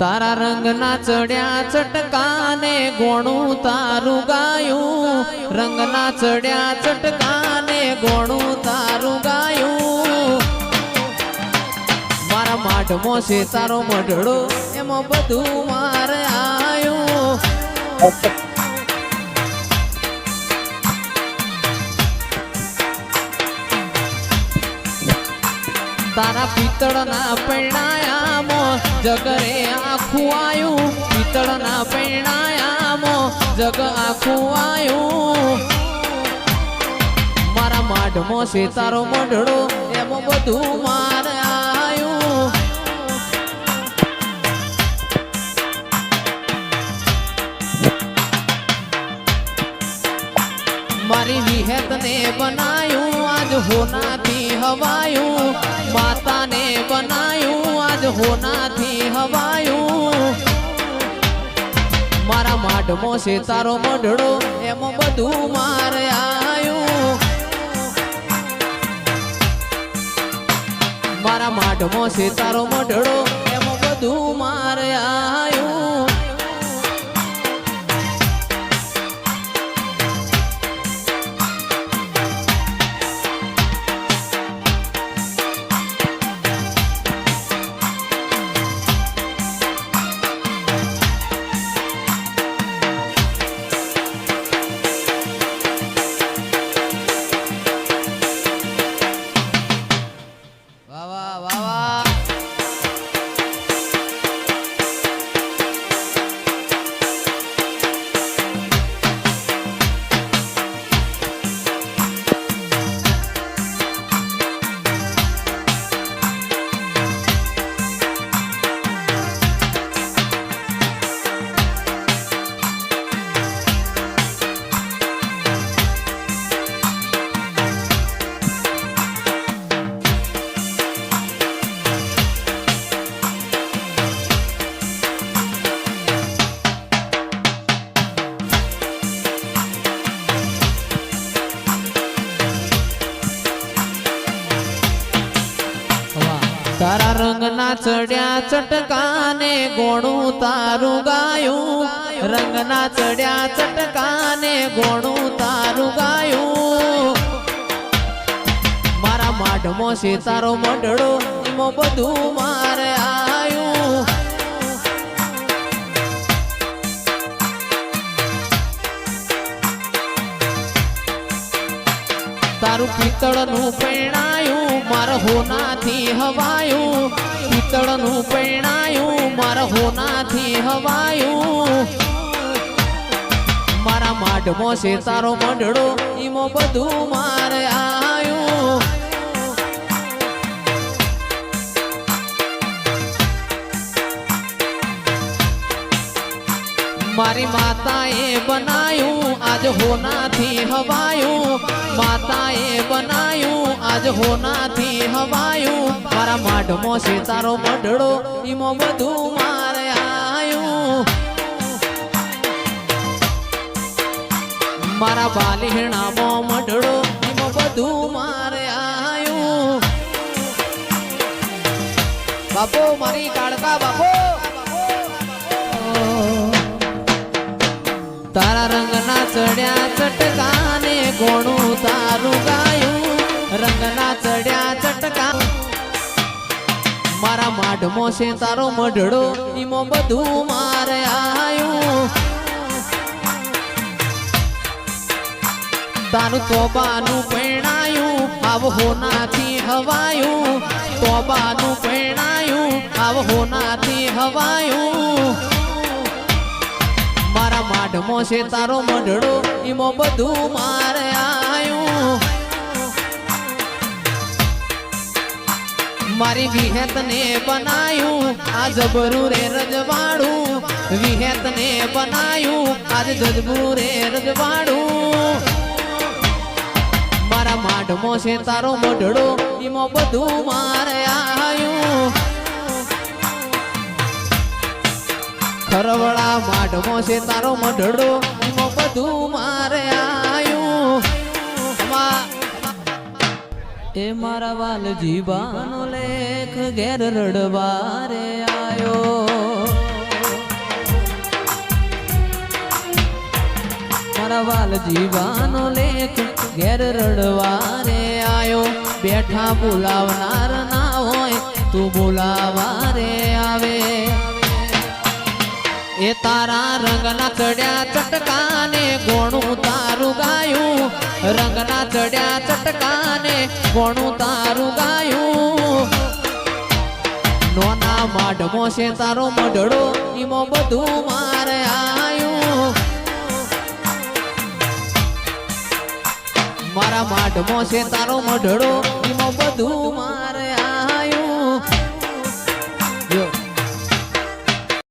તારા રંગના ચડ્યા ચટકાને ગોણું તારું ગાયું. રંગના ચડ્યા ચટકાને ગોણું તારું ગાયું. મારા માઢમો છે, તારો મઢડો, એમાં બધું મારે આયું. તારા પિત્તળના પૈણાયામો જગરે આખું આયું, પિત્તળના પૈણાયામો જગ આખું આયું. મારા માઢમો છે તારો મઢડો એમાં બધું મારે આયું. મારી વિહેત ને બનાયું આજ હોનાથી. હવાયું. માતાને બનાયું આજ હોનાથી હવાયું. મારા માઢમો છે તારો મઢડો એમ બધું મારે આયું. મારા માઢમો છે તારો મઢડો એમ બધું મારે આયું. રંગના ચડ્યા ચટકાને ગોણું તારું ગાયું. રંગના ચડ્યા ચટકાને ગોણું તારું ગાયું. મારા માઢમો છે તારો મઢડો એમાં બધું મારે આયું. તારું પિત્તળનું પૈણાયું, માર હોનાથી હવાયું. પિત્તળનું પૈણાયું, માર હોનાથી હવાયું. મારા માઢમાં છે તારો મંડળો, ઈમો બધું મારે આયું મારી માતાએ બનાયું, આજ હોનાથી હવાયું. માતાએ બનાયું, આજ હોનાથી હવાયું. મારા માઢમો છે તારો મઢડો ઈમો બધું મારે આયું. મારા બાલીણામાં મઢડો ઈમો બધું મારે આયું. બાપો, મારી કાળકા બાપો. તારા રંગના ચડ્યા ચટકાને ગોણું તારું ગાયું. રંગના ચડ્યા ચટકા. મારા માઢમો છે તારો મઢડો, ઈમો બધું મારે આયું. તારું તોબાનું પૈણાયું આવ હોનાથી હવાયું. તોબાનું પૈણાયું આવ હોનાથી હવાયું. મારા માઢમો છે તારો મઢડો ઈમો બધું મારે આયું. મારી વિહેત ને બનાયું, આ જબરું રે રજવાડું. વિહેત ને બનાયું, આજ જજબું રે રજવાડું. મારા માઢમો છે તારો મઢડો ઈમો બધું મારે આયું. સરવળા માઢમો છે તારો મઢડો બધું મારે આયું. એ મારા વાલ જીવાનો લેખ ઘેર રડવારે આયો. મારા વાલ જીવાનો લેખ ઘેર રડવારે આયો. બેઠા બોલાવનાર ના હોય તું બોલાવા આવે. એ તારા રંગના ચડ્યા ચટકાને ગોણું તારું ગાયું. રંગના ચડ્યા ચટકાને ગોણું તારું ગાયું. નોના માઢમો છે તારો મઢડો, ઈમો બધું મારે આયું. મારા માઢમો છે તારો મઢડો, ઈમો બધું મારે